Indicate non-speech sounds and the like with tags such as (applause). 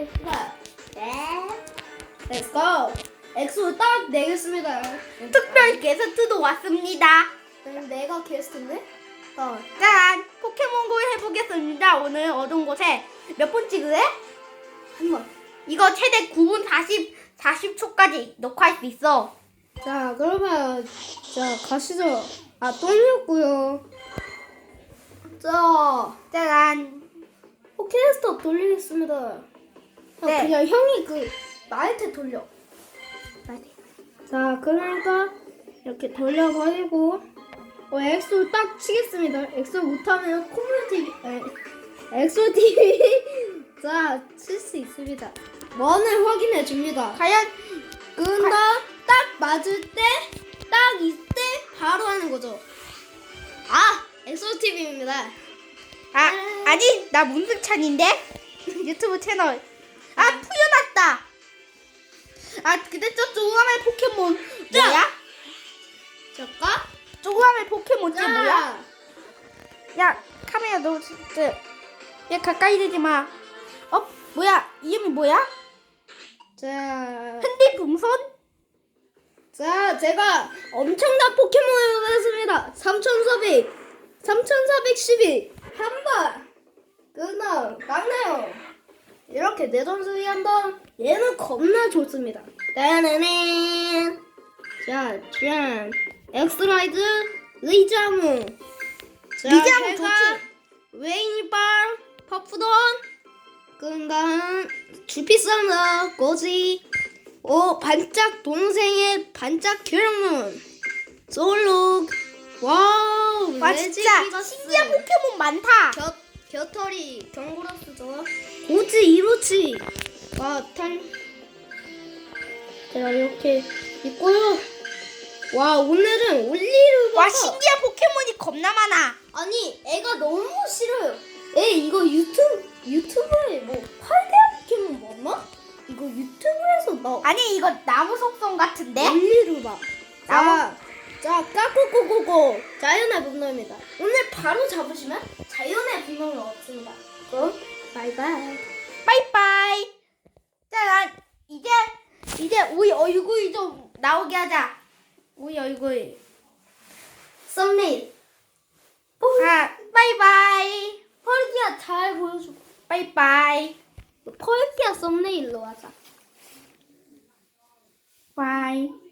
하겠습니다. 네. Let's go. 엑소 딱 내겠습니다. 특별 게스트도 왔습니다. 음, 내가 게스트인데? 어. 짠! 포켓몬고 해보겠습니다. 오늘 어두운 곳에 몇 분 찍으래? 한 번. 이거 최대 9분 40, 40초까지 녹화할 수 있어. 자, 그러면 자 가시죠. 아, 돌렸고요. 자, 짠! 포켓스터 돌리겠습니다. 아, 네. 그냥 형이 그 나한테 돌려. 자, 그러니까 이렇게 돌려버리고 어, 엑소 딱 치겠습니다. 엑소 못하면 커뮤니티 에, 엑소 TV (laughs) 자, 칠 수 있습니다. 원을 확인해 줍니다. 과연 근데 딱 맞을 때, 딱 이때 바로 하는 거죠. 아, 엑소 TV입니다. 아 아니 나 문승찬인데 유튜브 채널 아 풀려났다. 아 근데 저 조그마한 포켓몬 뭐야? 잠깐. 조그마한 포켓몬 쟤 뭐야? 야 카메라 너 진짜 야 가까이 대지 마. 어 뭐야 이름이 뭐야? 자, 흔들 풍선? 자, 제가 엄청난 포켓몬을 받았습니다. 3,400, 3,412. 한 번. 끝나, 막나요. 이렇게 내 전술이 한번 얘는 겁나 좋습니다. 따라는 자, 짠. 엑스라이드 리자무. 자, 제가 좋지. 웨이니빨 퍼프돈 그다음 주피선더 고지 오 반짝 동생의 반짝 교령문 솔룩 와우 와 진짜. 신기한 포켓몬 많다. 겨, 겨털이 경고라스죠 고지 이로치 와탈 제가 이렇게 있고요 와 오늘은 올리를 와 신기한 포켓몬이 겁나 많아. 아니 애가 너무 싫어요. 애 이거 유튜브 유튜브에 뭐 8대 포켓몬 맞나? 이거 유튜브에서 나 아니 이거 나무 속성 같은데? 원리를 봐. 나와. 자, 자 까꾸꾸꾸꾸 자연의 분노입니다. 오늘 바로 잡으시면 자연의 분노를 얻습니다. 그럼 바이바이. 빠이빠이. 자, 난 이제 이제 우리 얼굴 좀 나오게 하자. 우리 얼굴. 썸네일. 아, 빠이빠이. 펄기야 잘 보여주고. 빠이빠이. 펄기야 썸네일로 하자. 빠이.